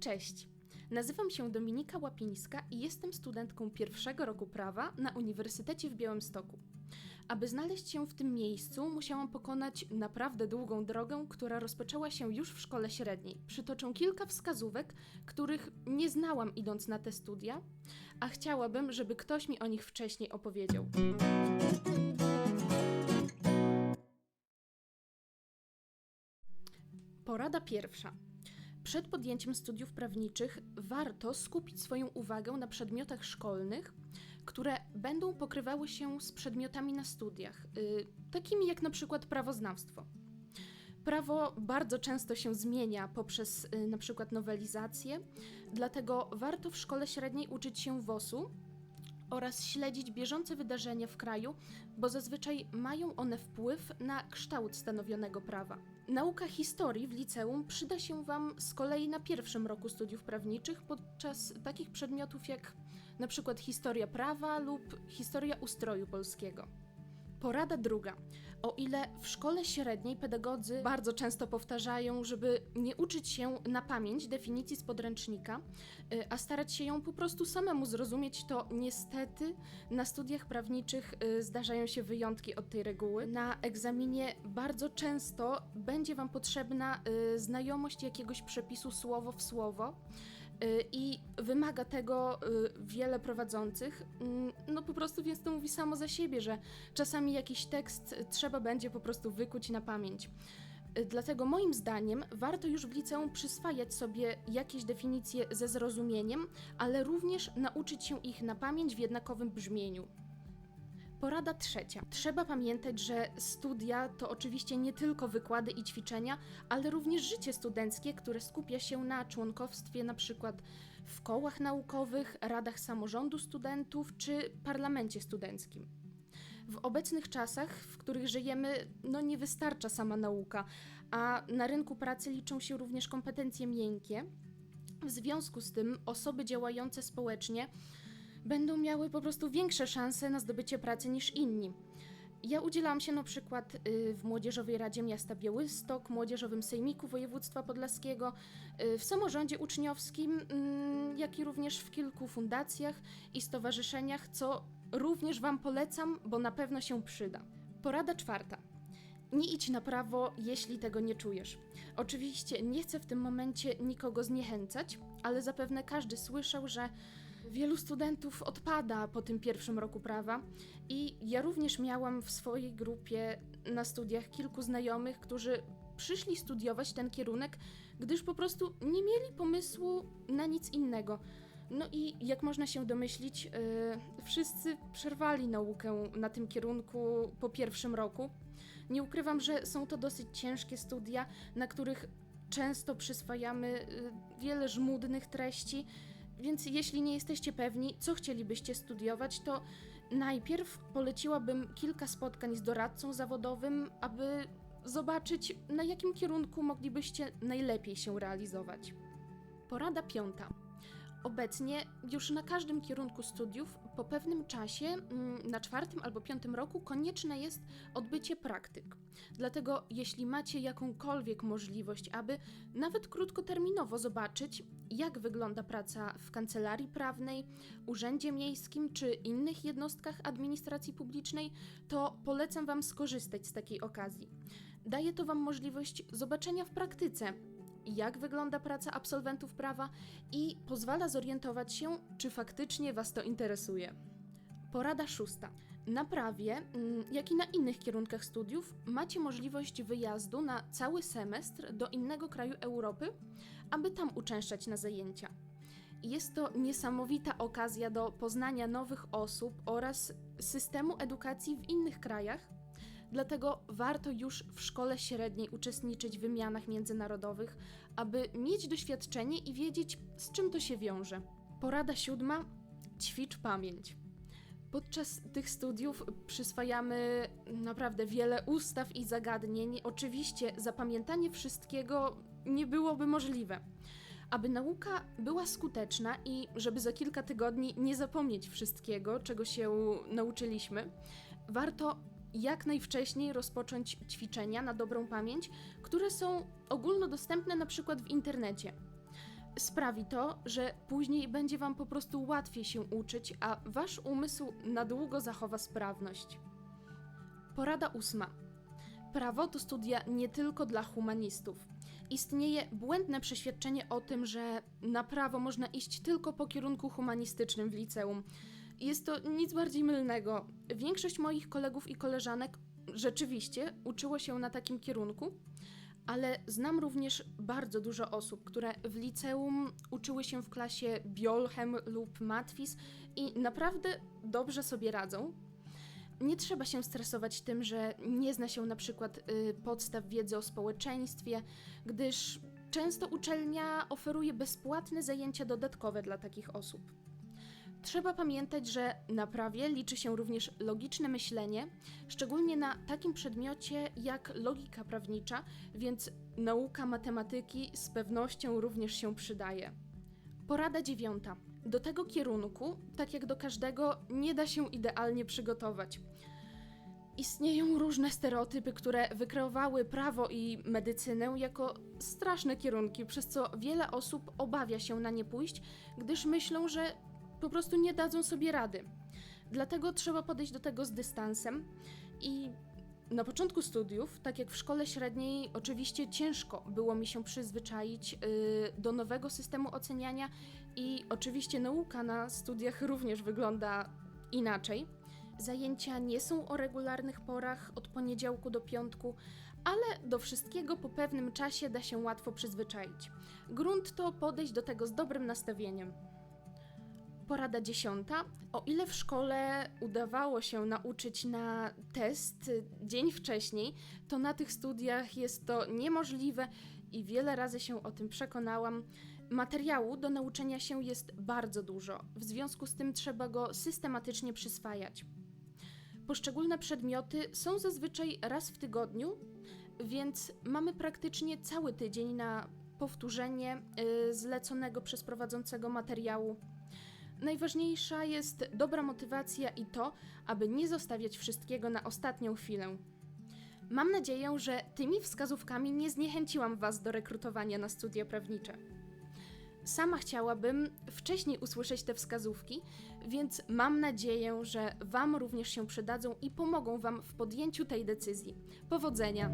Cześć! Nazywam się Dominika Łapińska i jestem studentką pierwszego roku prawa na Uniwersytecie w Białymstoku. Aby znaleźć się w tym miejscu, musiałam pokonać naprawdę długą drogę, która rozpoczęła się już w szkole średniej. Przytoczę kilka wskazówek, których nie znałam idąc na te studia, a chciałabym, żeby ktoś mi o nich wcześniej opowiedział. Porada pierwsza. Przed podjęciem studiów prawniczych warto skupić swoją uwagę na przedmiotach szkolnych, które będą pokrywały się z przedmiotami na studiach, y, takimi jak na przykład prawoznawstwo. Prawo bardzo często się zmienia poprzez y, na przykład nowelizację, dlatego warto w szkole średniej uczyć się WOS-u oraz śledzić bieżące wydarzenia w kraju, bo zazwyczaj mają one wpływ na kształt stanowionego prawa. Nauka historii w liceum przyda się Wam z kolei na pierwszym roku studiów prawniczych podczas takich przedmiotów jak przykład historia prawa lub historia ustroju polskiego. Porada druga. O ile w szkole średniej pedagodzy bardzo często powtarzają, żeby nie uczyć się na pamięć definicji z podręcznika, y, a starać się ją po prostu samemu zrozumieć, to niestety na studiach prawniczych y, zdarzają się wyjątki od tej reguły. Na egzaminie bardzo często będzie Wam potrzebna y, znajomość jakiegoś przepisu słowo w słowo. Y, I wymaga tego y, wiele prowadzących. Mm, No po prostu więc to mówi samo za siebie, że czasami jakiś tekst trzeba będzie po prostu wykuć na pamięć. Y, Dlatego moim zdaniem warto już w liceum przyswajać sobie jakieś definicje ze zrozumieniem, ale również nauczyć się ich na pamięć w jednakowym brzmieniu. Porada trzecia. Trzeba pamiętać, że studia to oczywiście nie tylko wykłady i ćwiczenia, ale również życie studenckie, które skupia się na członkowstwie na przykład w kołach naukowych, radach samorządu studentów czy parlamencie studenckim. W obecnych czasach, w których żyjemy, no nie wystarcza sama nauka, a na rynku pracy liczą się również kompetencje miękkie. W związku z tym osoby działające społecznie będą miały po prostu większe szanse na zdobycie pracy niż inni. Ja udzielam się na przykład y, w Młodzieżowej Radzie Miasta Białystok, Młodzieżowym Sejmiku Województwa Podlaskiego, y, w samorządzie uczniowskim, mm, jak i również w kilku fundacjach i stowarzyszeniach, co również Wam polecam, bo na pewno się przyda. Porada czwarta. Nie idź na prawo, jeśli tego nie czujesz. Oczywiście nie chcę w tym momencie nikogo zniechęcać, ale zapewne każdy słyszał, że wielu studentów odpada po tym pierwszym roku prawa i ja również miałam w swojej grupie na studiach kilku znajomych, którzy przyszli studiować ten kierunek, gdyż po prostu nie mieli pomysłu na nic innego. No i jak można się domyślić, yy, wszyscy przerwali naukę na tym kierunku po pierwszym roku. Nie ukrywam, że są to dosyć ciężkie studia, na których często przyswajamy y, wiele żmudnych treści, więc jeśli nie jesteście pewni, co chcielibyście studiować, to najpierw poleciłabym kilka spotkań z doradcą zawodowym, aby zobaczyć, na jakim kierunku moglibyście najlepiej się realizować. Porada piąta. Obecnie już na każdym kierunku studiów po pewnym czasie, mm, na czwartym albo piątym roku, konieczne jest odbycie praktyk. Dlatego, jeśli macie jakąkolwiek możliwość, aby nawet krótkoterminowo zobaczyć, jak wygląda praca w kancelarii prawnej, urzędzie miejskim czy innych jednostkach administracji publicznej, to polecam Wam skorzystać z takiej okazji. Daje to Wam możliwość zobaczenia w praktyce, jak wygląda praca absolwentów prawa i pozwala zorientować się, czy faktycznie Was to interesuje. Porada szósta. Na prawie, mm, jak i na innych kierunkach studiów, macie możliwość wyjazdu na cały semestr do innego kraju Europy, aby tam uczęszczać na zajęcia. Jest to niesamowita okazja do poznania nowych osób oraz systemu edukacji w innych krajach, dlatego warto już w szkole średniej uczestniczyć w wymianach międzynarodowych, aby mieć doświadczenie i wiedzieć, z czym to się wiąże. Porada siódma: ćwicz pamięć. Podczas tych studiów przyswajamy naprawdę wiele ustaw i zagadnień. Oczywiście zapamiętanie wszystkiego nie byłoby możliwe. Aby nauka była skuteczna i żeby za kilka tygodni nie zapomnieć wszystkiego, czego się nauczyliśmy, warto jak najwcześniej rozpocząć ćwiczenia na dobrą pamięć, które są ogólnodostępne na przykład w internecie. Sprawi to, że później będzie Wam po prostu łatwiej się uczyć, a Wasz umysł na długo zachowa sprawność. Porada ósma. Prawo to studia nie tylko dla humanistów. Istnieje błędne przeświadczenie o tym, że na prawo można iść tylko po kierunku humanistycznym w liceum. Jest to nic bardziej mylnego. Większość moich kolegów i koleżanek rzeczywiście uczyło się na takim kierunku, ale znam również bardzo dużo osób, które w liceum uczyły się w klasie Biolchem lub Matwis i naprawdę dobrze sobie radzą. Nie trzeba się stresować tym, że nie zna się na przykład y, podstaw wiedzy o społeczeństwie, gdyż często uczelnia oferuje bezpłatne zajęcia dodatkowe dla takich osób. Trzeba pamiętać, że na prawie liczy się również logiczne myślenie, szczególnie na takim przedmiocie jak logika prawnicza, więc nauka matematyki z pewnością również się przydaje. Porada dziewiąta. Do tego kierunku, tak jak do każdego, nie da się idealnie przygotować. Istnieją różne stereotypy, które wykreowały prawo i medycynę jako straszne kierunki, przez co wiele osób obawia się na nie pójść, gdyż myślą, że po prostu nie dadzą sobie rady. Dlatego trzeba podejść do tego z dystansem i na początku studiów, tak jak w szkole średniej, oczywiście ciężko było mi się przyzwyczaić yy, do nowego systemu oceniania i oczywiście nauka na studiach również wygląda inaczej. Zajęcia nie są o regularnych porach od poniedziałku do piątku, ale do wszystkiego po pewnym czasie da się łatwo przyzwyczaić. Grunt to podejść do tego z dobrym nastawieniem. Porada dziesiąta. O ile w szkole udawało się nauczyć na test dzień wcześniej, to na tych studiach jest to niemożliwe i wiele razy się o tym przekonałam. Materiału do nauczenia się jest bardzo dużo, w związku z tym trzeba go systematycznie przyswajać. Poszczególne przedmioty są zazwyczaj raz w tygodniu, więc mamy praktycznie cały tydzień na powtórzenie y, zleconego przez prowadzącego materiału. Najważniejsza jest dobra motywacja i to, aby nie zostawiać wszystkiego na ostatnią chwilę. Mam nadzieję, że tymi wskazówkami nie zniechęciłam Was do rekrutowania na studia prawnicze. Sama chciałabym wcześniej usłyszeć te wskazówki, więc mam nadzieję, że Wam również się przydadzą i pomogą Wam w podjęciu tej decyzji. Powodzenia!